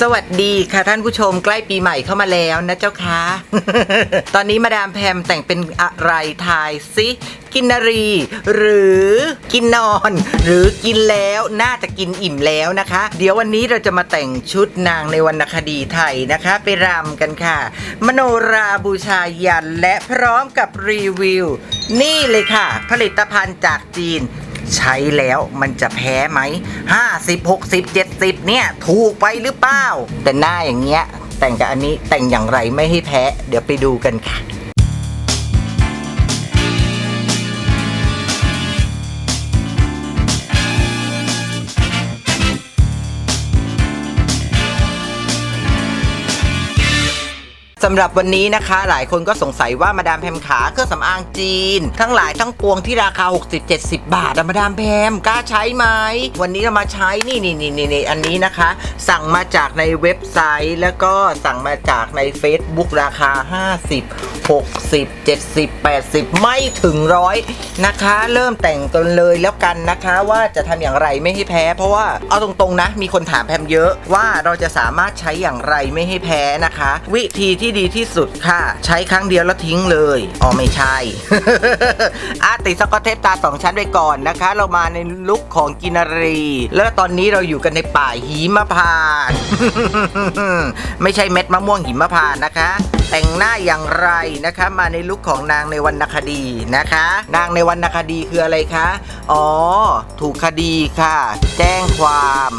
สวัสดีค่ะท่านผู้ชมใกล้ปีใหม่เข้ามาแล้วนะเจ้าคะ ตอนนี้มาดามแพมแต่งเป็นอะไรทายซิกินนารี หรือกินนอน หรือกินแล้วน่าจะกินอิ่มแล้วนะคะ เดี๋ยววันนี้เราจะมาแต่งชุดนางในวรรณคดีไทยนะคะ ไปรำกันค่ะ มโนราบูชายันและพร้อมกับรีวิว นี่เลยค่ะ ผลิตภัณฑ์จากจีน ใช้แล้วมันจะแพ้ไหม50 60 70 เนี่ย ถูกไปหรือเปล่า แต่หน้าอย่างเงี้ย แต่งกับอันนี้แต่งอย่างไรไม่ให้แพ้ เดี๋ยวไปดูกันค่ะ สำหรับวันนี้นะคะ หลายคนก็สงสัยว่ามาดามแพมขาเครื่องสำอางจีน ทั้งหลายทั้งปวงที่ราคา 60-70 บาทอะมาดามแพมกล้าใช้ไหม วันนี้เรามาใช้นี่นี่นี่นี่อันนี้นะคะ สั่งมาจากในเว็บไซต์ แล้วก็สั่งมาจากใน Facebook ราคา 50 60 70 80 ไม่ถึงร้อยนะคะ เริ่มแต่งกันเลยแล้วกันนะคะ ว่าจะทำอย่างไรไม่ให้แพ้ เพราะว่าเอาตรงๆนะ มีคนถามแพมเยอะว่าเราจะสามารถใช้อย่างไรไม่ให้แพ้นะคะ วิธีที่ดีที่สุดค่ะ ใช้ครั้งเดียวแล้วทิ้งเลยอ๋อไม่ใช่ อาติสกอตเทปตาสองชั้นไปก่อนนะคะ เรามาในลุคของกินารี แล้วตอนนี้เราอยู่กันในป่าหิมพาน ไม่ใช่เม็ดมะม่วงหิมพานนะคะ แต่งหน้าอย่างไรนะคะ มาในลุคของนางในวรรณคดีนะคะ นางในวรรณคดีคืออะไรคะ อ๋อ ถูกคดีค่ะ แจ้งความ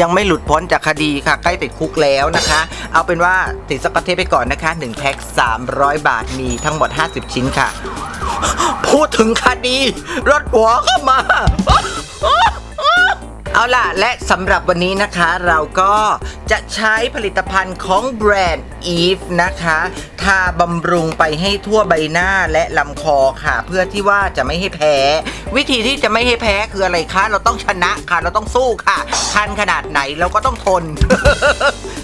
ยังไม่หลุดพ้นจากคดีค่ะ ใกล้ติดคุกแล้วนะคะ เอาเป็นว่าติดสกอตเทปไปก่อนนะคะ1แพ็ค300 บาทมีทั้งหมด 50 ชิ้นค่ะ พูดถึงคดี รถหัวเข้ามา เอาล่ะ และสำหรับวันนี้นะคะเราก็จะใช้ผลิตภัณฑ์ของแบรนด์ Eve นะคะทาบำรุงไปให้ทั่วใบหน้าและลำคอค่ะ เพื่อที่ว่าจะไม่ให้แพ้ วิธีที่จะไม่ให้แพ้คืออะไรคะ เราต้องชนะค่ะ เราต้องสู้ค่ะ คันขนาดไหนเราก็ต้องทน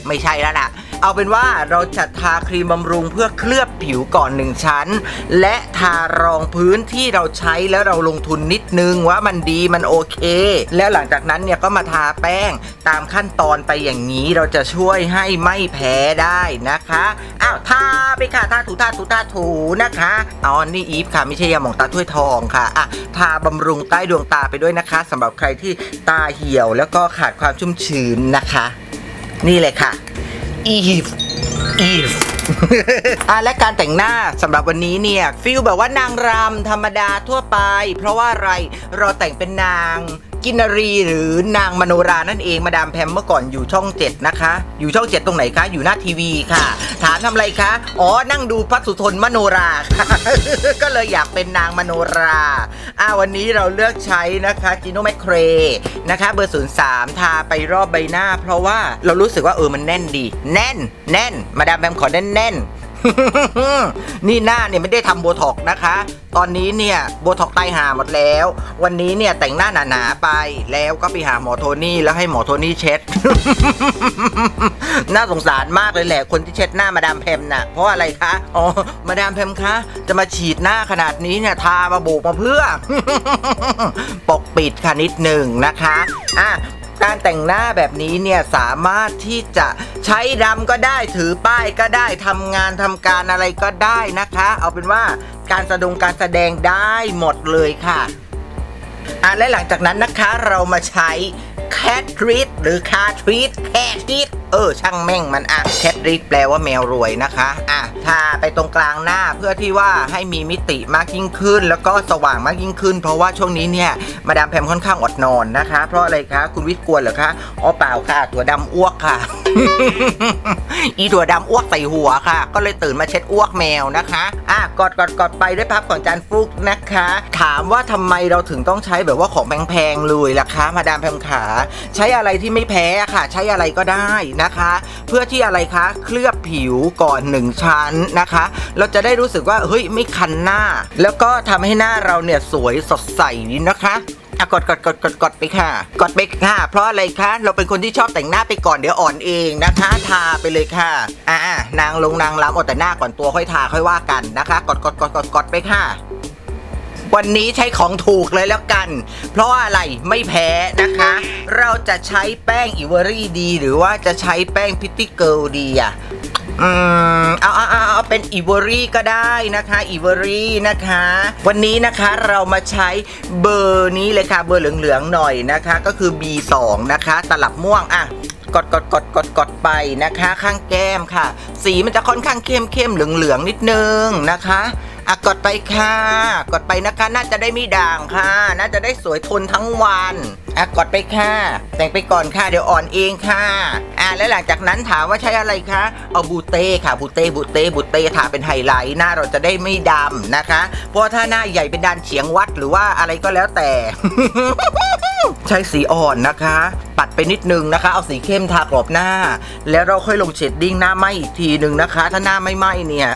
ไม่ใช่แล้วล่ะ เอาเป็นว่าเราจะทาครีมบำรุงเพื่อเคลือบผิวก่อนหนึ่งชั้น และทารองพื้นที่เราใช้แล้วเราลงทุนนิดนึงว่ามันดีมันโอเค แล้วหลังจากนั้นเนี่ยก็มาทาแป้งตามขั้นตอนไปอย่างนี้เราจะช่วยให้ไม่แพ้ได้นะคะอ้าวทาไปค่ะทาถูทาถูทาถูนะคะอ๋อนี่อีฟค่ะไม่ใช่ยาหมองตาถ้วยทองค่ะอะทาบำรุงใต้ดวงตาไปด้วยนะคะสำหรับใครที่ตาเหี่ยวแล้วก็ขาดความชุ่มชื้นนะคะ นี่เลยค่ะ อีฟอีฟอะและการแต่งหน้าสำหรับวันนี้เนี่ยฟิลแบบว่านางรำธรรมดาทั่วไป เพราะว่าอะไรเราแต่งเป็นนาง กินารีหรือนางมโนรานั่นเองมาดามแพมเมื่อก่อนอยู่ช่องเจ็ดนะคะ อยู่ช่องเจ็ดตรงไหนคะ อยู่หน้าทีวีค่ะ ถามทำอะไรคะ อ๋อ นั่งดูพระสุทนมโนราค่ะก็เลยอยากเป็นนางมโนราอ่าวันนี้เราเลือกใช้นะคะจิโนแมคเครนะคะเบอร์ศูนย์สามทาไปรอบใบหน้า เพราะว่าเรารู้สึกว่าเออมันแน่นดี แน่น แน่น มาดามแพมขอแน่นแน่น นี่หน้าเนี่ยไม่ได้ทำโบท็อกนะคะ ตอนนี้เนี่ยโบท็อกไตหาหมดแล้ว วันนี้เนี่ยแต่งหน้าหนาๆไปแล้วก็ไปหาหมอโทนี่แล้วให้หมอโทนี่เช็ด น่าสงสารมากเลยแหละคนที่เช็ดหน้ามาดามแพมน่ะเพราะอะไรคะอ๋อมาดามแพมคะจะมาฉีดหน้าขนาดนี้เนี่ยทามาโบกมาเพื่อ ปกปิดค่ะนิดหนึ่งนะคะอะ การแต่งหน้าแบบนี้เนี่ยสามารถที่จะใช้ดำก็ได้ถือป้ายก็ได้ทำงานทำการอะไรก็ได้นะคะ เอาเป็นว่าการแสดงการแสดงได้หมดเลยค่ะอะและหลังจากนั้นนะคะเรามาใช้ แคทรีดหรือคาทรีดแคทรีดเออ ช่างแม่งมันอะแคทรีดแปลว่าแมวรวยนะคะอะทาไปตรงกลางหน้าเพื่อที่ว่าให้มีมิติมากยิ่งขึ้น แล้วก็สว่างมากยิ่งขึ้น เพราะว่าช่วงนี้เนี่ยมาดามแพมค่อนข้างอดนอนนะคะ เพราะอะไรคะคุณวิทย์กวนเหรอคะอ๋อเปล่าค่ะตัวดำอ้วกค่ะ อีถั่วดำอ้วกใส่หัวค่ะ ก็เลยตื่นมาเช็ดอ้วกแมวนะคะอะกอดกอดกอดไปด้วยพับของจานฟุกนะคะ ถามว่าทำไมเราถึงต้องใช้แบบว่าของแพงๆเลยล่ะคะ มาดามแพมขาใช้อะไรที่ไม่แพ้ค่ะ ใช้อะไรก็ได้นะคะ เพื่อที่อะไรคะ เคลือบผิวก่อนหนึ่งชั้นนะคะ เราจะได้รู้สึกว่าเฮ้ยไม่คันหน้า แล้วก็ทำให้หน้าเราเนี่ยสวยสดใสนะคะอะกดกดกดกดกดไปค่ะ กดไปค่ะ เพราะอะไรคะเราเป็นคนที่ชอบแต่งหน้าไปก่อนเดี๋ยวอ่อนเองนะคะ ทาไปเลยค่ะ อ่านางลงนางล้ำอาแต่หน้าก่อนตัวค่อยทาค่อยว่ากันนะคะ กดกดกดกดกดไปค่ะ วันนี้ใช้ของถูกเลยแล้วกัน เพราะว่าอะไรไม่แพ้นะคะ เราจะใช้แป้งอิเวอรี่ดี หรือว่าจะใช้แป้งพิตตี้เกิลดีอะอืมเอาเอาเอาเอาเป็นอิเวอรี่ก็ได้นะคะอิเวอรี่นะคะ วันนี้นะคะเรามาใช้เบอร์นี้เลยค่ะเบอร์เหลืองๆหน่อยนะคะ ก็คือ B2 นะคะ ตลับม่วงอะกดกดกดกดกดไปนะคะ ข้างแก้มค่ะ สีมันจะค่อนข้างเข้มเข้มเหลืองๆนิดนึงนะคะ อะกดไปค่ะ กดไปนะคะ น่าจะได้มีด่างค่ะ น่าจะได้สวยทนทั้งวัน อะกดไปค่ะ แต่งไปก่อนค่ะ เดี๋ยวอ่อนเองค่ะ อะแล้วหลังจากนั้นถามว่าใช้อะไรคะเอาบูเต้ค่ะบูเต้บูเต้บูเต้ทาเป็นไฮไลท์หน้าเราจะได้ไม่ดำนะคะ เพราะว่าถ้าหน้าใหญ่เป็นดานเฉียงวัดหรือว่าอะไรก็แล้วแต่ ใช้สีอ่อนนะคะ ปัดไปนิดนึงนะคะ เอาสีเข้มทากรอบหน้า แล้วเราค่อยลงเชดดิ้งหน้าไหมอีกทีหนึ่งนะคะ ถ้าหน้าไม่ไหมเนี่ย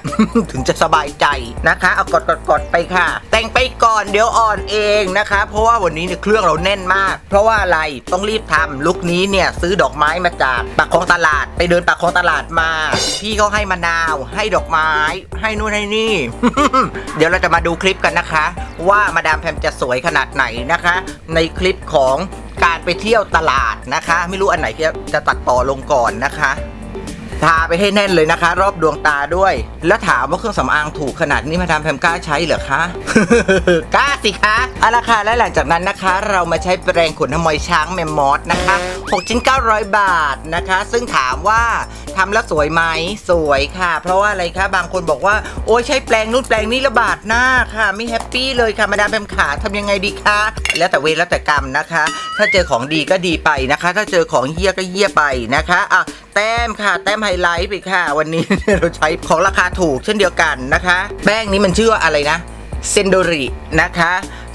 ถึงจะสบายใจนะคะ เอากดกดกดไปค่ะ แต่งไปก่อนเดี๋ยวอ่อนเองนะคะ เพราะว่าวันนี้เนี่ยเครื่องเราแน่นมากเพราะว่าอะไรต้องรีบทำลุคนี้เนี่ยซื้อดอกไม้มาจากปากคลองตลาด ไปเดินปากคลองตลาดมา พี่เขาให้มะนาว ให้ดอกไม้ ให้นู่นให้นี่ เดี๋ยวเราจะมาดูคลิปกันนะคะ ว่ามาดามแพมจะสวยขนาดไหนนะคะ ในคลิปของการไปเที่ยวตลาดนะคะ ไม่รู้อันไหนจะตัดต่อลงก่อนนะคะ ทาไปให้แน่นเลยนะคะ รอบดวงตาด้วย แล้วถามว่าเครื่องสำอางถูกขนาดนี้มาดามแพมกล้าใช้เหรอคะกล้าสิคะเอาละค่ะและหลังจากนั้นนะคะ เรามาใช้แปรงขนหมอยช้างแมมมอสนะคะ6ชิ้น900 บาทนะคะ ซึ่งถามว่า ทำแล้วสวยไหมสวยค่ะ เพราะว่าอะไรคะบางคนบอกว่าโอ้ยใช้แปรงนู่นแปรงนี่ระบาดหน้าค่ะ ไม่แฮปปี้เลยค่ะมาดามแพมขาทำยังไงดีคะแล้วแต่เวรแล้วแต่กรรมนะคะ ถ้าเจอของดีก็ดีไปนะคะ ถ้าเจอของเฮี้ยก็เฮี้ยไปนะคะอะแต้มค่ะ แต้มไฮไลท์ไปค่ะ วันนี้เราใช้ของราคาถูกเช่นเดียวกันนะคะ แป้งนี้มันชื่อว่าอะไรนะเซนโดรินะคะ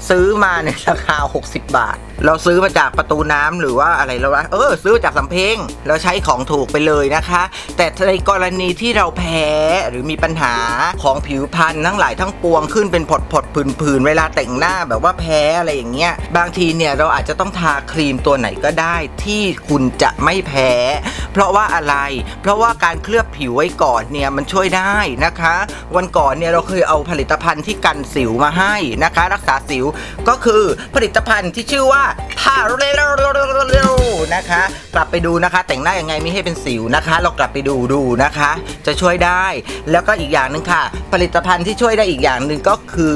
ซื้อมาในราคา 60 บาทเราซื้อมาจากประตูน้ำหรือว่าอะไรแล้ววะเออ ซื้อาจากสำเพ็งเราใช้ของถูกไปเลยนะคะ แต่ในกรณีที่เราแพ้หรือมีปัญหาของผิวพรรณทั้งหลายทั้งปวงขึ้นเป็นผดผดผื่นผื่นๆเวลาแต่งหน้าแบบว่าแพ้อะไรอย่างเงี้ยบางทีเนี่ยเราอาจจะต้องทาครีมตัวไหนก็ได้ที่คุณจะไม่แพ้ เพราะว่าอะไร เพราะว่าการเคลือบผิวไว้ก่อนเนี่ยมันช่วยได้นะคะ วันก่อนเนี่ยเราเคยเอาผลิตภัณฑ์ที่กันสิวมาให้นะคะ รักษาสิวก็คือผลิตภัณฑ์ที่ชื่อว่าทาเร็วๆนะคะ กลับไปดูนะคะ แต่งหน้ายังไงไม่ให้เป็นสิวนะคะ เรากลับไปดูดูนะคะ จะช่วยได้ แล้วก็อีกอย่างหนึ่งค่ะ ผลิตภัณฑ์ที่ช่วยได้อีกอย่างหนึ่งก็คือ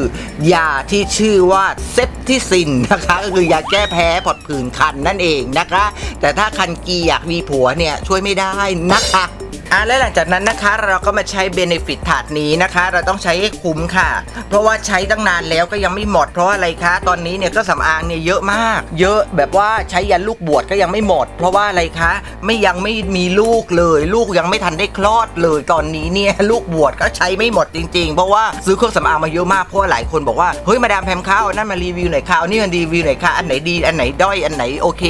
ยาที่ชื่อว่าเซปทิซินนะคะ ก็คือยาแก้แพ้ผดผื่นคันนั่นเองนะคะ แต่ถ้าคันกีอยากมีผัวเนี่ยช่วยไม่ได้นะคะ อะและหลังจากนั้นนะคะเราก็มาใช้เบเนฟิตถาดนี้นะคะ เราต้องใช้ให้คุ้มค่ะ เพราะว่าใช้ตั้งนานแล้วก็ยังไม่หมด เพราะอะไรคะ ตอนนี้เนี่ยก็สำอางเนี่ยเยอะมาก เยอะแบบว่าใช้ยันลูกบวชก็ยังไม่หมด เพราะว่าอะไรคะ ไม่ยังไม่มีลูกเลย ลูกยังไม่ทันได้คลอดเลยตอนนี้เนี่ยลูกบวชก็ใช้ไม่หมดจริง ๆ เพราะว่าซื้อเครื่องสำอางมาเยอะมากเพราะว่าหลายคนบอกว่าเฮ้ยมาดามแพมข้าวนั่นมารีวิวหน่อยค่ะเอานี่มารีวิวหน่อยค่ะอันไหนดีอันไหนด้อยอันไหนโอเค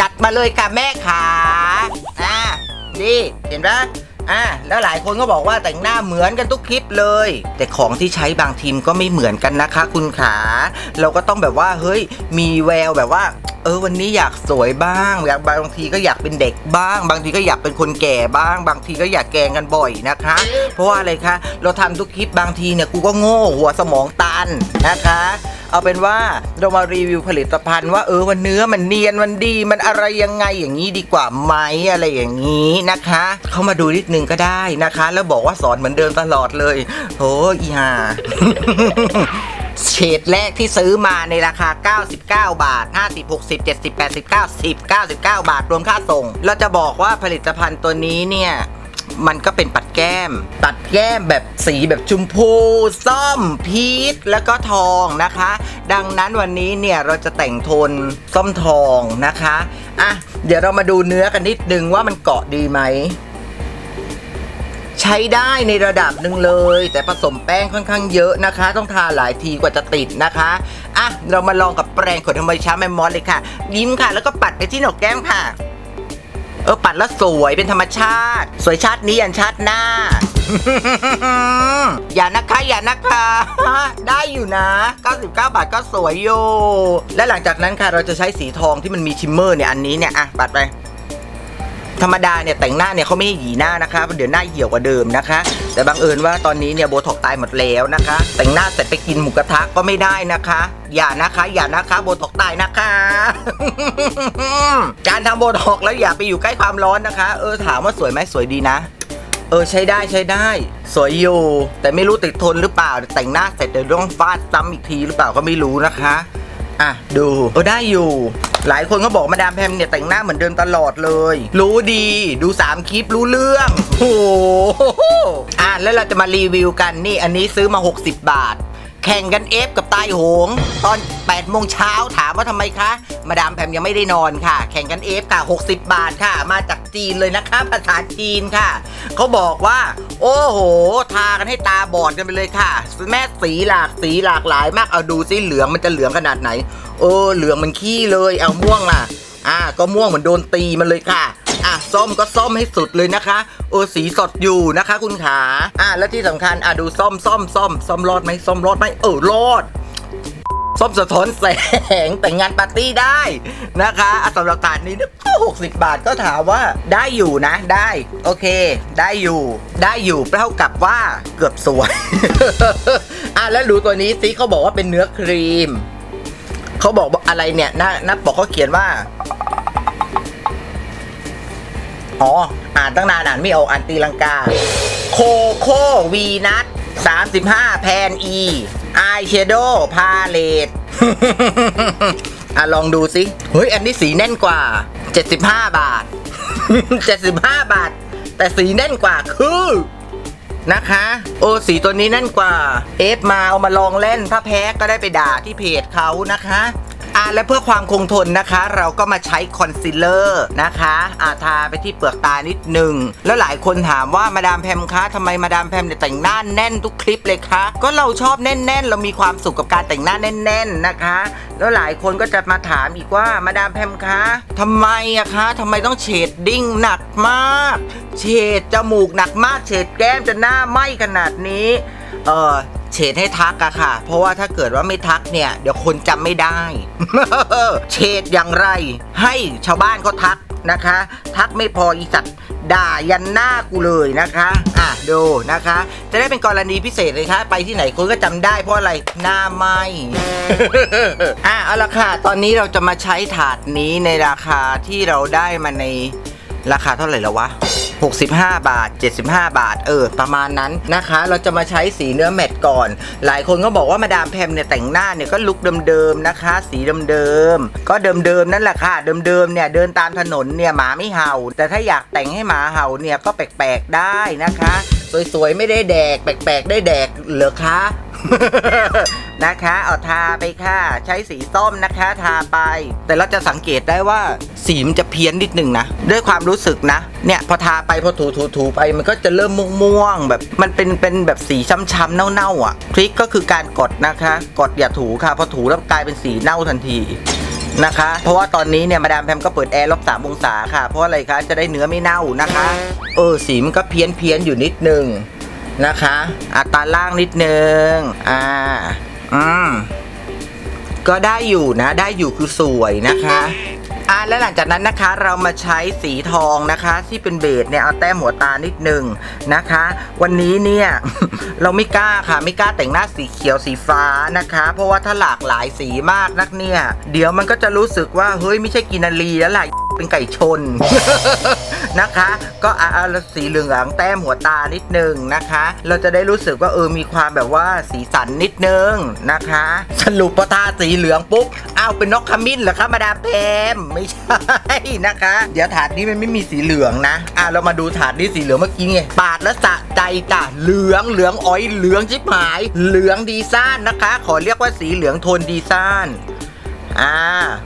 จัดมาเลยค่ะแม่ขาอะ ดีเห็นปะอะแล้วหลายคนก็บอกว่าแต่งหน้าเหมือนกันทุกคลิปเลย แต่ของที่ใช้บางทีมก็ไม่เหมือนกันนะคะ คุณขา เราก็ต้องแบบว่าเฮ้ยมีแววแบบว่าเออวันนี้อยากสวยบ้างอยากบางทีก็อยากเป็นเด็กบ้าง บางทีก็อยากเป็นคนแก่บ้าง บางทีก็อยากแกงกันบ่อยนะคะ เพราะว่าอะไรคะ เราทำทุกคลิปบางทีเนี่ยกูก็โง่หัวสมองตันนะคะ เอาเป็นว่าเรามารีวิวผลิตภัณฑ์ว่าเออวันเนื้อมันเนียนมันดีมันอะไรยังไงอย่างนี้ดีกว่าไหมอะไรอย่างนี้นะคะ เข้ามาดูนิดนึงก็ได้นะคะ แล้วบอกว่าสอนเหมือนเดิมตลอดเลยโอ้อีห่าเฉดแรกที่ซื้อมาในราคา 99 บาท 50 60 70 80 90 99 บาทรวมค่าส่ง เราจะบอกว่าผลิตภัณฑ์ตัวนี้เนี่ย มันก็เป็นปัดแก้มปัดแก้มแบบสีแบบชมพูส้มพีชแล้วก็ทองนะคะ ดังนั้นวันนี้เนี่ยเราจะแต่งโทนส้มทองนะคะอะเดี๋ยวเรามาดูเนื้อกันนิดนึงว่ามันเกาะดีไหมใช้ได้ในระดับหนึ่งเลย แต่ผสมแป้งค่อนข้างเยอะนะคะ ต้องทาหลายทีกว่าจะติดนะคะอะเรามาลองกับแปรงขนทำไมช้าแมมมอสเลยค่ะ ยิ้มค่ะ แล้วก็ปัดไปที่หนกแก้มค่ะ เออปัดแล้วสวยเป็นธรรมชาติ สวยชาตินี้ยันชาติหน้า อย่านะคะอย่านะคะ ได้อยู่นะ 99 บาทก็สวยโยและหลังจากนั้นค่ะเราจะใช้สีทองที่มันมีชิมเมอร์เนี่ยอันนี้เนี่ยอะปัดไป ธรรมดาเนี่ยแต่งหน้าเนี่ยเขาไม่ให้หยีหน้านะคะเดี๋ยวหน้าเหี่ยวกว่าเดิมนะคะ แต่บังเอิญว่าตอนนี้เนี่ยโบท็อกตายหมดแล้วนะคะ แต่งหน้าเสร็จไปกินหมูกระทะก็ไม่ได้นะคะ อย่านะคะอย่านะคะโบท็อกตายนะคะ การทำโบท็อกแล้วอย่าไปอยู่ใกล้ความร้อนนะคะ เออถามว่าสวยไหมสวยดีนะเออใช้ได้ใช้ได้ สวยอยู่ แต่ไม่รู้ติดทนหรือเปล่าแต่งหน้าเสร็จเดี๋ยวต้องฟาดซ้ำอีกทีหรือเปล่าก็ไม่รู้นะคะ อะดูเออได้อยู่ หลายคนก็บอกมาดามแพมเนี่ยแต่งหน้าเหมือนเดิมตลอดเลย รู้ดีดู 3 คลิปรู้เรื่องโอ้โหอะแล้วเราจะมารีวิวกันนี่อันนี้ซื้อมา 60 บาท แข่งกันเอฟกับตายโหง ตอน8โมงเช้าถามว่าทำไมคะ มาดามแพมยังไม่ได้นอนค่ะ แข่งกันเอฟค่ะ 60 บาทค่ะ มาจากจีนเลยนะคะ ภาษาจีนค่ะ เขาบอกว่า โอ้โห ทากันให้ตาบอดกันไปเลยค่ะ แม่สีหลากสีหลากหลายมากเอาดูสิเหลืองมันจะเหลืองขนาดไหน เออเหลืองมันขี้เลยเอาม่วงล่ะอ่าก็ม่วงเหมือนโดนตีมันเลยค่ะ อะส้มก็ส้มให้สุดเลยนะคะเออสีสดอยู่นะคะ คุณขาอะแล้วที่สำคัญอะดูส้มส้มส้มส้มรอดไหมส้มรอดไหมเออรอดส้มสะท้อนแสงแต่งงานปาร์ตี้ได้นะคะอะสำหรับถาดนี้เนี่ยก็60บาทก็ถามว่าได้อยู่นะได้ โอเค ได้อยู่ ได้อยู่เท่ากับว่าเกือบสวยอะแล้วดูตัวนี้สิเขาบอกว่าเป็นเนื้อครีมเขาบอกว่าอะไรเนี่ยหน้าหน้าปกเขาเขียนว่า อ๋อ อ่านตั้งนานอ่านไม่ออกอ่านตีลังกา โคโควีนัท35 แพนอีอายเชโดพาเลตอะ ลองดูสิ เฮ้ย อันนี้สีแน่นกว่า 75 บาท 75 บาท แต่สีแน่นกว่าคือนะคะ โอ้สีตัวนี้แน่นกว่า เอฟมาเอามาลองเล่น ถ้าแพ้ก็ได้ไปด่าที่เพจเขานะคะ อ่าและเพื่อความคงทนนะคะ เราก็มาใช้คอนซีลเลอร์นะคะอาทาไปที่เปลือกตานิดหนึ่งแล้วหลายคนถามว่ามาดามแพมคะทำไมมาดามแพมเนี่ยแต่งหน้าแน่นทุกคลิปเลยคะก็เราชอบแน่น ๆ เรามีความสุขกับการแต่งหน้าแน่น ๆนะคะ แล้วหลายคนก็จะมาถามอีกว่ามาดามแพมคะทำไมอะคะทำไมต้องเฉดดิ้งหนักมาก เฉดจมูกหนักมาก เฉดแก้มจนหน้าไหม้ขนาดนี้เออ เฉดให้ทักอะค่ะ เพราะว่าถ้าเกิดว่าไม่ทักเนี่ย เดี๋ยวคนจำไม่ได้ เฉดอย่างไร ให้ชาวบ้านเขาทักนะคะ ทักไม่พออีสัตว์ด่ายันหน้ากูเลยนะคะ อะดูนะคะ จะได้เป็นกรณีพิเศษเลยค่ะ ไปที่ไหนคนก็จำได้เพราะอะไรหน้าไหมอะเอาละค่ะ ตอนนี้เราจะมาใช้ถาดนี้ในราคาที่เราได้มาในราคาเท่าไหร่แล้ววะ 65 บาท 75 บาท เออ ประมาณนั้นนะคะ เราจะมาใช้สีเนื้อแมตต์ก่อน หลายคนก็บอกว่ามาดามแพมเนี่ยแต่งหน้าเนี่ยก็ลุคเดิมๆนะคะ สีเดิมๆก็เดิมๆนั่นแหละค่ะ เดิมๆเนี่ยเดินตามถนนเนี่ยหมาไม่เห่า แต่ถ้าอยากแต่งให้หมาเห่าเนี่ยก็แปลกๆได้นะคะ สวยๆ ไม่ได้แดก แปลกๆ ได้แดกเหรอคะ นะคะ เอาทาไปค่ะ ใช้สีส้มนะคะ ทาไป แต่เราจะสังเกตได้ว่าสีมันจะเพี้ยนนิดนึงนะ ด้วยความรู้สึกนะ เนี่ยพอทาไปพอถูถูถูไปมันก็จะเริ่มม่วงๆแบบ มันเป็นเป็นแบบสีช้ำๆเน่าๆอะ ทริคก็คือการกดนะคะ กดอย่าถูค่ะ พอถูแล้วกลายเป็นสีเน่าทันที นะคะ เพราะว่าตอนนี้เนี่ยมาดามแพมก็เปิดแอร์ลบสามองศาค่ะ เพราะอะไรคะจะได้เนื้อไม่เน่านะคะ เออสีมันก็เพี้ยนเพี้ยนอยู่นิดนึงนะคะอัตราล่างนิดนึงอ่าอืมก็ได้อยู่นะ ได้อยู่คือสวยนะคะ อ่าและหลังจากนั้นนะคะเรามาใช้สีทองนะคะ ที่เป็นเบสเนี่ยเอาแต้มหัวตานิดนึงนะคะ วันนี้เนี่ย เราไม่กล้าค่ะไม่กล้าแต่งหน้าสีเขียวสีฟ้านะคะ เพราะว่าถ้าหลากหลายสีมากนักเนี่ย เดี๋ยวมันก็จะรู้สึกว่าเฮ้ยไม่ใช่กินารีแล้วล่ะ เป็นไก่ชน นะคะ ก็อาเอาสีเหลืองแต้มหัวตานิดนึงนะคะ เราจะได้รู้สึกว่าเออมีความแบบว่าสีสันนิดนึงนะคะ สรุปพอทาสีเหลืองปุ๊บอ้าวเป็นนกขมิ้นเหรอคะมาดามแพมไม่ใช่นะคะ เดี๋ยวถาดนี้มันไม่มีสีเหลืองนะอะเรามาดูถาดนี้สีเหลืองเมื่อกี้ไงปาดแล้วสะใจจ้ะเหลืองเหลืองอ้อยเหลืองชิบหาย เหลืองดีซ่านนะคะ ขอเรียกว่าสีเหลืองโทนดีซ่าน อ่า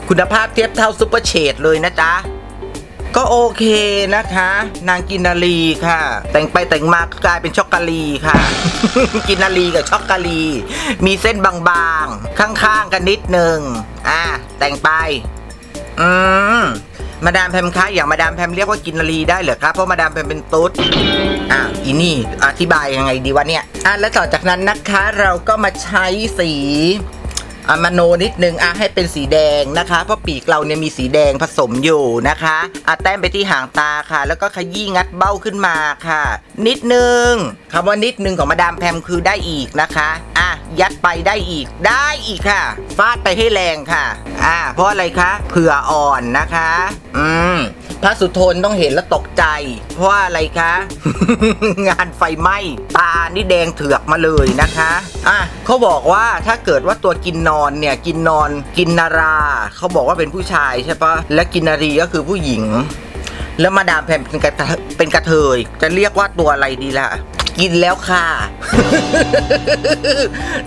คุณภาพเทียบเท่าซุปเปอร์เชดเลยนะจ๊ะ ก็โอเคนะคะ นางกินนารีค่ะ แต่งไปแต่งมากกลายเป็นช็อกโกแลีค่ะ กินนารีกับช็อกโกแลี มีเส้นบางๆ ข้างๆ กันนิดนึง อะแต่งไป อืมมาดามแพมคะอย่างมาดามแพมเรียกว่ากินนารีได้เหรอครับเพราะมาดามแพมเป็นตุ๊ดอะอีนี่อธิบายยังไงดีวะเนี่ยอะแล้วต่อจากนั้นนะคะเราก็มาใช้สี อะมาโนนิดนึงอะให้เป็นสีแดงนะคะ เพราะปีกเราเนี่ยมีสีแดงผสมอยู่นะคะอะแต้มไปที่หางตาค่ะ แล้วก็ขยี้งัดเบ้าขึ้นมาค่ะ นิดนึงคำว่านิดนึงของมาดามแพมคือได้อีกนะคะอะยัดไปได้อีกได้อีกค่ะฟาดไปให้แรงค่ะอะเพราะอะไรคะเผื่ออ่อนนะคะ อืม พระสุทนต้องเห็นแล้วตกใจ เพราะว่าอะไรคะ งานไฟไหม้ตานี่แดงเถือกมาเลยนะคะอะเขาบอกว่าถ้าเกิดว่าตัวกินนอนเนี่ยกินนอนกินนาราเขาบอกว่าเป็นผู้ชายใช่ปะและกินนารีก็คือผู้หญิง แล้วมาดามแพมเป็นกระเทเป็นกระเทยจะเรียกว่าตัวอะไรดีล่ะกินแล้วค่ะ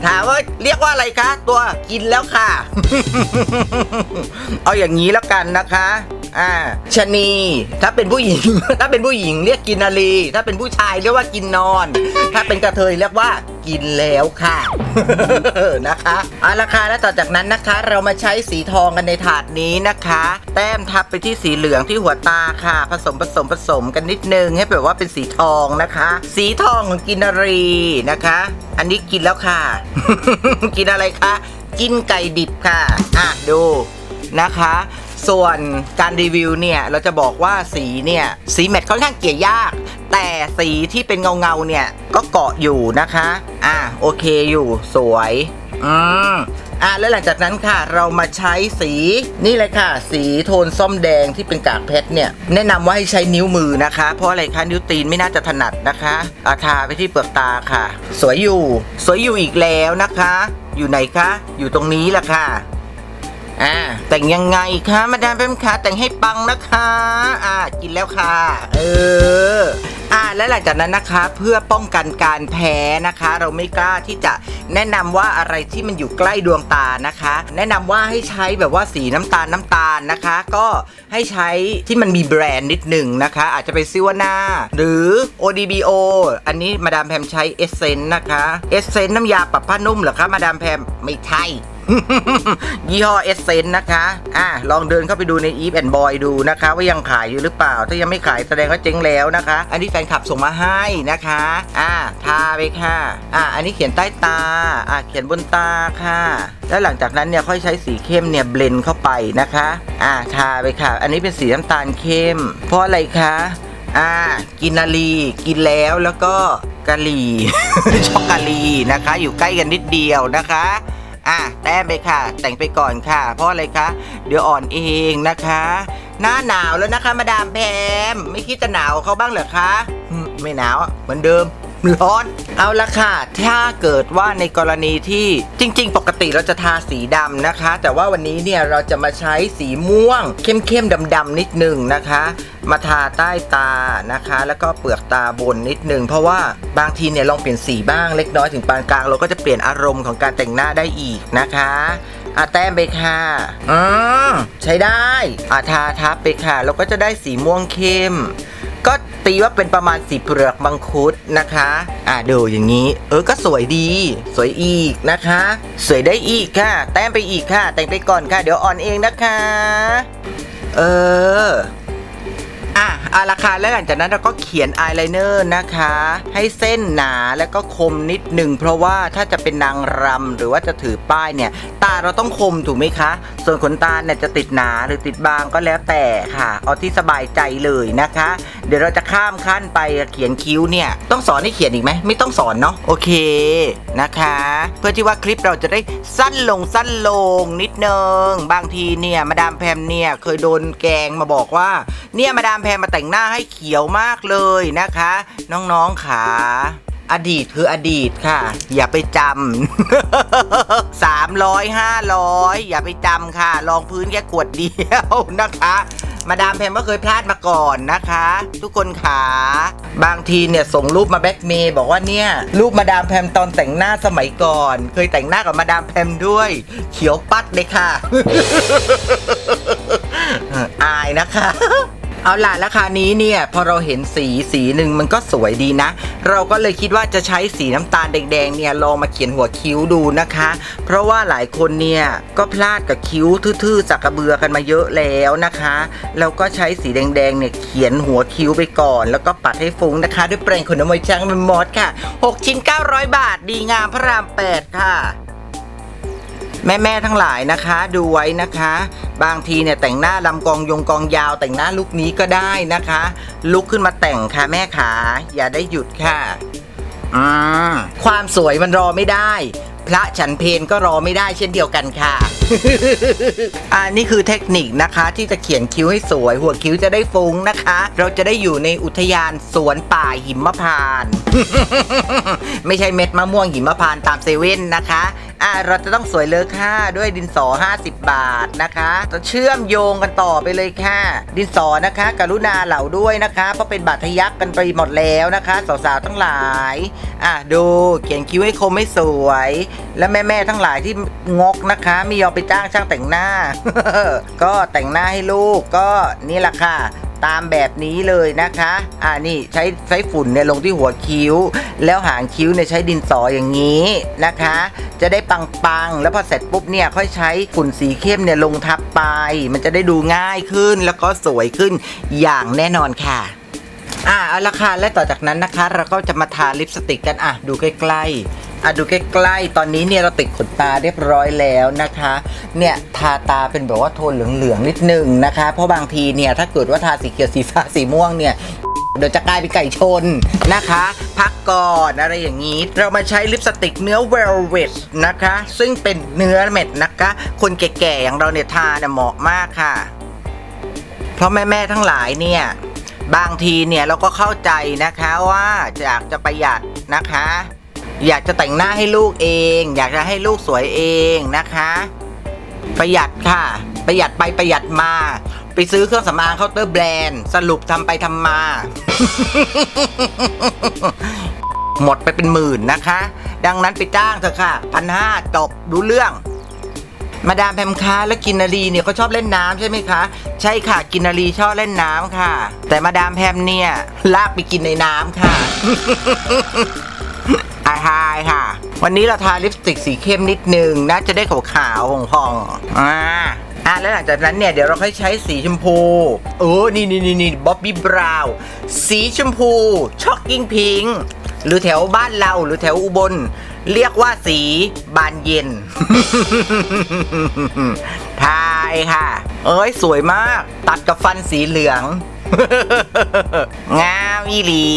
ถามว่าเรียกว่าอะไรคะ ตัวกินแล้วค่ะ เอาอย่างนี้แล้วกันนะคะ อ่าชะนี ถ้าเป็นผู้หญิง ถ้าเป็นผู้หญิงเรียกกินนารีถ้าเป็นผู้ชายเรียกว่ากินนอน ถ้าเป็นกระเทยเรียกว่ากินแล้วค่ะนะคะเอาละค่ะแล้วต่อจากนั้นนะคะ เรามาใช้สีทองกันในถาดนี้นะคะ แต้มทับไปที่สีเหลืองที่หัวตาค่ะ ผสมผสมผสมกันนิดนึงให้แบบว่าเป็นสีทองนะคะ สีทองของกินนารีนะคะ อันนี้กินแล้วค่ะ กินอะไรคะกินไก่ดิบค่ะ อะดูนะคะ ส่วนการรีวิวเนี่ยเราจะบอกว่าสีเนี่ยสีแมทค่อนข้างเกลี่ยยาก แต่สีที่เป็นเงาเงาเนี่ยก็เกาะอยู่นะคะ อะโอเคอยู่สวย อืมอะแล้วหลังจากนั้นค่ะเรามาใช้สีนี่เลยค่ะ สีโทนส้มแดงที่เป็นกากเพชรเนี่ย แนะนำว่าให้ใช้นิ้วมือนะคะ เพราะอะไรคะนิ้วตีนไม่น่าจะถนัดนะคะอาทาไปที่เปลือกตาค่ะ สวยอยู่ สวยอยู่อีกแล้วนะคะ อยู่ไหนคะ อยู่ตรงนี้แหละค่ะ อ่าแต่งยังไงคะมาดามแพมคะแต่งให้ปังนะคะ อ่ากินแล้วค่ะ เอออ่าและหลังจากนั้นนะคะเพื่อป้องกันการแพ้นะคะ เราไม่กล้าที่จะแนะนำว่าอะไรที่มันอยู่ใกล้ดวงตานะคะ แนะนำว่าให้ใช้แบบว่าสีน้ำตาลน้ำตาลนะคะ ก็ให้ใช้ที่มันมีแบรนด์นิดหนึ่งนะคะ อาจจะเป็นซิวนาหรือ ODBO อันนี้มาดามแพมใช้เอเซนนะคะเอเซนน้ำยาปรับผ้านุ่มเหรอคะมาดามแพมไม่ใช่ยี่ห้อเอสเซนนะคะ อะลองเดินเข้าไปดูในอีฟแอนบอยดูนะคะ ว่ายังขายอยู่หรือเปล่า ถ้ายังไม่ขายแสดงว่าเจ๊งแล้วนะคะ อันนี้นคลับส่งมาให้นะคะ อะทาไปค่ะ อะอันนี้เขียนใต้ตา อะเขียนบนตาค่ะ แล้วหลังจากนั้นเนี่ยค่อยใช้สีเข้มเนี่ยเบลนเข้าไปนะคะ อะทาไปค่ะ อันนี้เป็นสีน้ำตาลเข้ม เพราะอะไรคะ อ่า กินนาลี กินแล้วแล้วก็กะหรี่ช็อกกาลีนะคะ อยู่ใกล้กันนิดเดียวนะคะอะแต้มไปค่ะ แต่งไปก่อนค่ะ เพราะอะไรคะ เดี๋ยวอ่อนเองนะคะ หน้าหนาวแล้วนะคะมาดามแพมไม่คิดจะหนาวเขาบ้างเหรอคะไม่หนาวเหมือนเดิมร้อนเอาละค่ะ ถ้าเกิดว่าในกรณีที่จริง ๆ ปกติเราจะทาสีดำนะคะ แต่ว่าวันนี้เนี่ยเราจะมาใช้สีม่วง เข้มๆดำๆนิดนึงนะคะ มาทาใต้ตานะคะ แล้วก็เปลือกตาบนนิดนึงเพราะว่าบางทีเนี่ยลองเปลี่ยนสีบ้างเล็กน้อยถึงปานกลางเราก็จะเปลี่ยนอารมณ์ของการแต่งหน้าได้อีกนะคะ อาแต้มไปค่ะ อืมใช้ได้อาทาทับไปค่ะ เราก็จะได้สีม่วงเข้ม ก็ตีว่าเป็นประมาณสีเปลือกมังคุดนะคะ อ่าดูอย่างนี้ เออก็สวยดี สวยอีกนะคะ สวยได้อีกค่ะ แต้มไปอีกค่ะ แต่งไปก่อนค่ะ เดี๋ยวอ่อนเองนะคะ เออ อะอาราคาแล้วหลังจากนั้นเราก็เขียนอายไลเนอร์นะคะ ให้เส้นหนาแล้วก็คมนิดหนึ่งเพราะว่าถ้าจะเป็นนางรำหรือว่าจะถือป้ายเนี่ย ตาเราต้องคมถูกไหมคะ ส่วนขนตาเนี่ยจะติดหนาหรือติดบางก็แล้วแต่ค่ะ เอาที่สบายใจเลยนะคะ เดี๋ยวเราจะข้ามขั้นไปเขียนคิ้วเนี่ย ต้องสอนให้เขียนอีกไหมไม่ต้องสอนเนาะโอเคนะคะ เพื่อที่ว่าคลิปเราจะได้สั้นลงสั้นลงนิดนึงบางทีเนี่ยมาดามแพมเนี่ยเคยโดนแกงมาบอกว่าเนี่ยมาดามพมมาแต่งหน้าให้เขียวมากเลยนะคะ น้องๆขาอดีตคืออดีตค่ะ อย่าไปจำสามร้อยห้าร้อยอย่าไปจำค่ะ ลองพื้นแค่ขวดเดียวนะคะ มาดามแพมก็เคยพลาดมาก่อนนะคะ ทุกคนขาบางทีเนี่ยส่งรูปมาแบ็กเมย์บอกว่าเนี่ยรูปมาดามแพมตอนแต่งหน้าสมัยก่อน เคยแต่งหน้ากับมาดามแพมด้วย เขียวปัดเลยค่ะ อายนะคะ เอาล่ะราคานี้เนี่ยพอเราเห็นสีสีหนึ่งมันก็สวยดีนะ เราก็เลยคิดว่าจะใช้สีน้ำตาลแดงๆเนี่ยลองมาเขียนหัวคิ้วดูนะคะ เพราะว่าหลายคนเนี่ยก็พลาดกับคิ้วทื่อๆสักกระเบือกันมาเยอะแล้วนะคะแล้วก็ใช้สีแดงๆเนี่ยเขียนหัวคิ้วไปก่อน แล้วก็ปัดให้ฟุ้งนะคะ ด้วยแปรงขนมวยช้างเป็นมอสค่ะ 6 ชิ้น 900 บาท ดีงามพระราม 8 ค่ะ แม่ๆทั้งหลายนะคะ ดูไว้นะคะ บางทีเนี่ยแต่งหน้าลำกองยงกองยาว แต่งหน้าลุคนี้ก็ได้นะคะ ลุกขึ้นมาแต่งค่ะแม่ขาอย่าได้หยุดค่ะอืมความสวยมันรอไม่ได้ พระฉันเพนก็รอไม่ได้เช่นเดียวกันค่ะ อันนี้คือเทคนิคนะคะ ที่จะเขียนคิ้วให้สวย หัวคิ้วจะได้ฟุ้งนะคะ เราจะได้อยู่ในอุทยานสวนป่าหิมพานต์ ไม่ใช่เม็ดมะม่วงหิมพานต์ตามเซเว่นนะคะอ่าเราจะต้องสวยเลอค่าด้วยดินสอ 50 บาทนะคะจะเชื่อมโยงกันต่อไปเลยค่ะ ดินสอนะคะ กรุณาเหล่าด้วยนะคะเพราะเป็นบาดทะยักกันไปหมดแล้วนะคะ สาวๆทั้งหลาย อะดูเขียนคิ้วให้คมให้สวย และแม่ๆทั้งหลายที่งกนะคะไม่ยอมไปจ้างช่างแต่งหน้า ก็แต่งหน้าให้ลูกก็นี่แหละค่ะ ตามแบบนี้เลยนะคะ อ่านี่ใช้ใช้ฝุ่นเนี่ยลงที่หัวคิ้ว แล้วหางคิ้วเนี่ยใช้ดินสออย่างนี้นะคะ จะได้ปังๆ แล้วพอเสร็จปุ๊บเนี่ยค่อยใช้ฝุ่นสีเข้มเนี่ยลงทับไป มันจะได้ดูง่ายขึ้นแล้วก็สวยขึ้นอย่างแน่นอนค่ะ อะเอาละค่ะและต่อจากนั้นนะคะ เราก็จะมาทาลิปสติกกันอะดูใกล้ๆอะดูใกล้ๆ ตอนนี้เนี่ยเราติดขนตาเรียบร้อยแล้วนะคะ เนี่ยทาตาเป็นแบบว่าโทนเหลืองๆนิดนึงนะคะ เพราะบางทีเนี่ยถ้าเกิดว่าทาสีเขียวสีฟ้าสีม่วงเนี่ยเดี๋ยวจะกลายเป็นไก่ชนนะคะ พักก่อนอะไรอย่างนี้ เรามาใช้ลิปสติกเนื้อ velvet นะคะ ซึ่งเป็นเนื้อเม็ดนะคะ คนแก่ๆอย่างเราเนี่ยทาเนี่ยเหมาะมากค่ะ เพราะแม่ๆทั้งหลายเนี่ย บางทีเนี่ยเราก็เข้าใจนะคะว่าอยากจะประหยัดนะคะ อยากจะแต่งหน้าให้ลูกเอง อยากจะให้ลูกสวยเองนะคะ ประหยัดค่ะ ประหยัดไปประหยัดมา ไปซื้อเครื่องสำอางเคาน์เตอร์แบรนด์สรุปทำไปทำมา หมดไปเป็นหมื่นนะคะ ดังนั้นไปจ้างเถอะค่ะพันห้าจบรู้เรื่อง มาดามแพมคะและกินนารีเนี่ยเขาชอบเล่นน้ำใช่ไหมคะ ใช่ค่ะกินนารีชอบเล่นน้ำค่ะ แต่มาดามแพมเนี่ยลากไปกินในน้ำค่ะอายฮายค่ะ วันนี้เราทาลิปสติกสีเข้มนิดนึงนะจะได้ขาวๆผ่องๆอ่าอะแล้วหลังจากนั้นเนี่ยเดี๋ยวเราค่อยใช้สีชมพูเออนี่นี่นี่นี่บ๊อบบี้บราวสีชมพูช็อกกิ้งพิงหรือแถวบ้านเราหรือแถวอุบล เรียกว่าสีบานเย็น ทายค่ะ เอ้ย สวยมาก ตัดกับฟันสีเหลือง งามอีหลี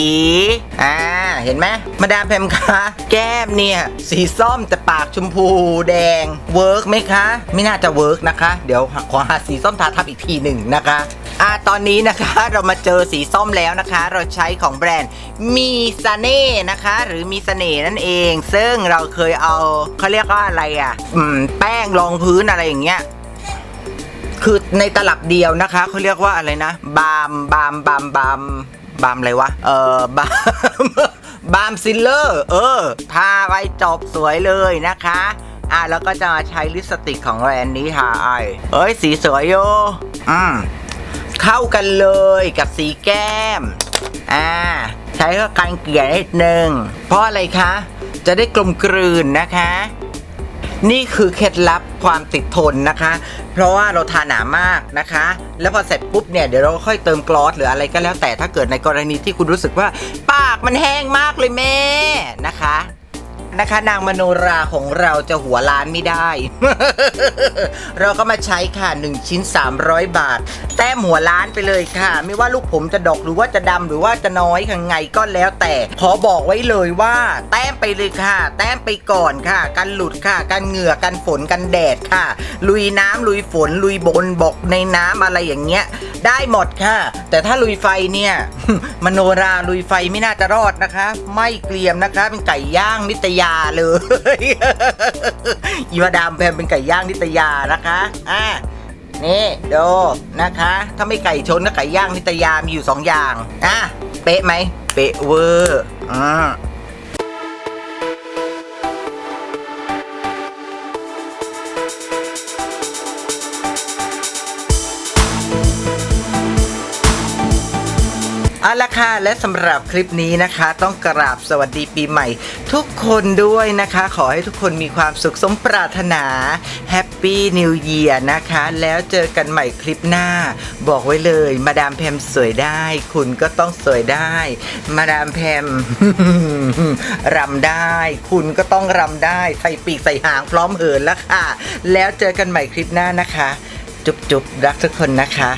อ่า เห็นไหมมาดามแพมคะ แก้มเนี่ย สีส้มแต่ปากชมพูแดง เวิร์กไหมคะ ไม่น่าจะเวิร์กนะคะ เดี๋ยวขอหาสีส้มทาทับอีกทีหนึ่งนะคะ อ่าตอนนี้นะคะเรามาเจอสีส้มแล้วนะคะ เราใช้ของแบรนด์มีซาเน่นะคะ หรือมีเสน่ห์นั่นเอง ซึ่งเราเคยเอาเขาเรียกว่าอะไรอะอืมแป้งรองพื้นอะไรอย่างเงี้ยคือในตลับเดียวนะคะเขาเรียกว่าอะไรนะ บามบามบามบามบามอะไรวะเออบามบามซิลเลอร์เออทาไปจบสวยเลยนะคะอะแล้วก็จะมาใช้ลิปสติกของแบรนด์นี้ทาไอเอ้ยสีสวยโยอืม เข้ากันเลยกับสีแก้ม อ่า ใช้เพื่อการเกลี่ยนิดนึง เพราะอะไรคะ จะได้กลมกลืนนะคะ นี่คือเคล็ดลับความติดทนนะคะ เพราะว่าเราทาหนามากนะคะ แล้วพอเสร็จปุ๊บเนี่ยเดี๋ยวเราก็ค่อยเติมกลอสหรืออะไรก็แล้วแต่ถ้าเกิดในกรณีที่คุณรู้สึกว่า ปากมันแห้งมากเลยแม่นะคะ นะคะ นางมโนราของเราจะหัวล้านไม่ได้ เราก็มาใช้ค่ะ 1 ชิ้น 300 บาท แต้มหัวล้านไปเลยค่ะ ไม่ว่าลูกผมจะดกหรือว่าจะดำหรือว่าจะน้อยยังไงก็แล้วแต่ ขอบอกไว้เลยว่า แต้มไปเลยค่ะ แต้มไปก่อนค่ะ กันหลุดค่ะ กันเหงื่อกันฝนกันแดดค่ะ ลุยน้ำลุยฝน ลุยบนบกในน้ำอะไรอย่างเงี้ย ได้หมดค่ะ แต่ถ้าลุยไฟเนี่ยมโนราลุยไฟไม่น่าจะรอดนะคะ ไม่เกรียมนะคะ เป็นไก่ย่างนิตยยาเลยอีมาดามแพมเป็นไก่ย่างนิตยานะคะอะนี่ดูนะคะ ถ้าไม่ไก่ชนก็ไก่ย่างนิตยามีอยู่สองอย่างอะเป๊ะไหมเป๊ะเวอร์อ่า เอาละค่ะและสำหรับคลิปนี้นะคะ ต้องกราบสวัสดีปีใหม่ ทุกคนด้วยนะคะ ขอให้ทุกคนมีความสุขสมปรารถนาแฮปปี้นิว e ย r นะคะ แล้วเจอกันใหม่คลิปหน้า บอกไว้เลย มาดามแพมสวยได้ คุณก็ต้องสวยได้ มาดามแพมรำได้ คุณก็ต้องรำได้ ใส่ปีกใส่หางพร้อมเหินแล้วค่ะ แล้วเจอกันใหม่คลิปหน้านะคะ จุ๊บๆรักทุกคนนะคะ